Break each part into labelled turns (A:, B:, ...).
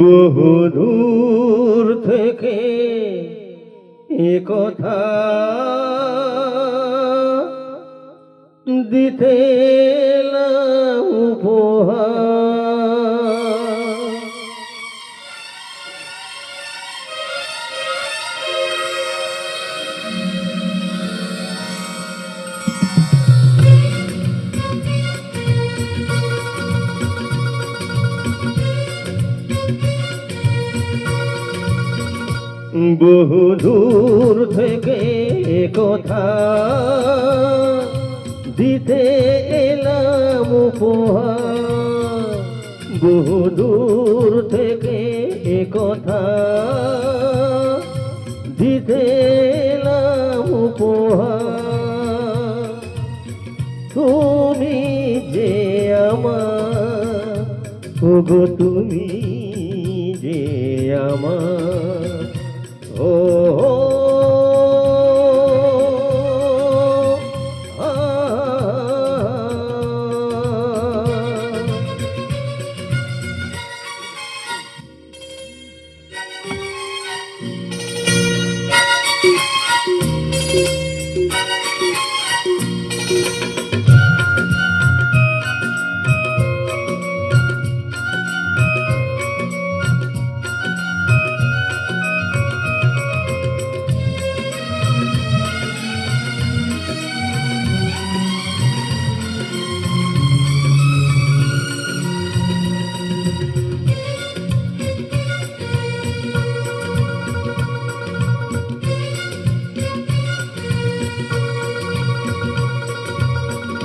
A: বহুদূর থেকে এ কথা দিতে উপহার। বহু দূর থেকে কথা দিতে এলাম উপহার। বহু দূর থেকে কথা দিতে এলাম উপহার। তুমি যে আমার তুমি যে আমার।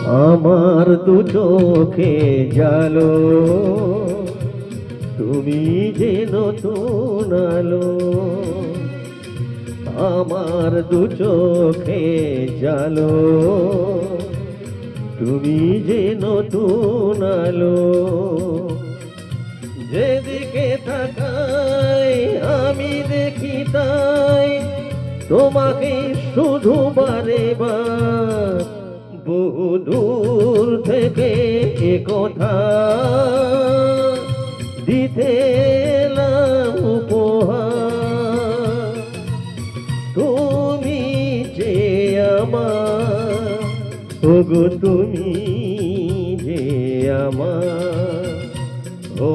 A: আমার দু চোখে জালো। তুমি যে নতুন আলো, আমার দু চোখে জালো। তুমি যে নতুন আলো, যেদিকে তাকাই আমি দেখি তাই, তোমাকে শুধু বারে বার বহু দূর থেকে এ কথা দিতে তুমি যে আমার ওগো তুমি যে আমার ও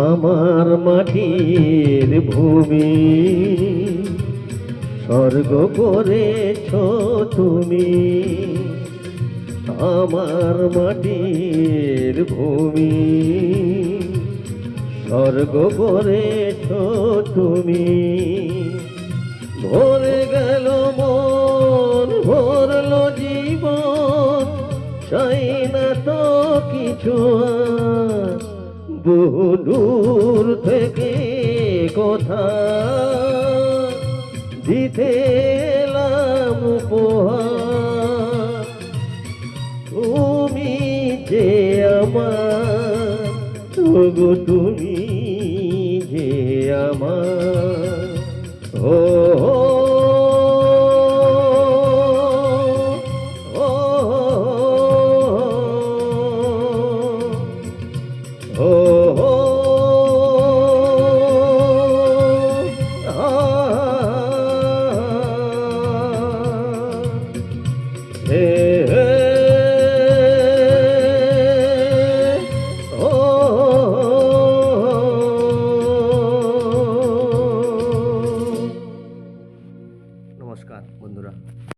A: আমার মাটির ভূমি স্বর্গ করেছ তুমি, আমার মাটির ভূমি স্বর্গ করেছ তুমি, ভরে গেল মন, ভরল জীবন, চাই না তো কিছু আর। দূর থেকে কথা দিতে তুমি যে আমার তুমি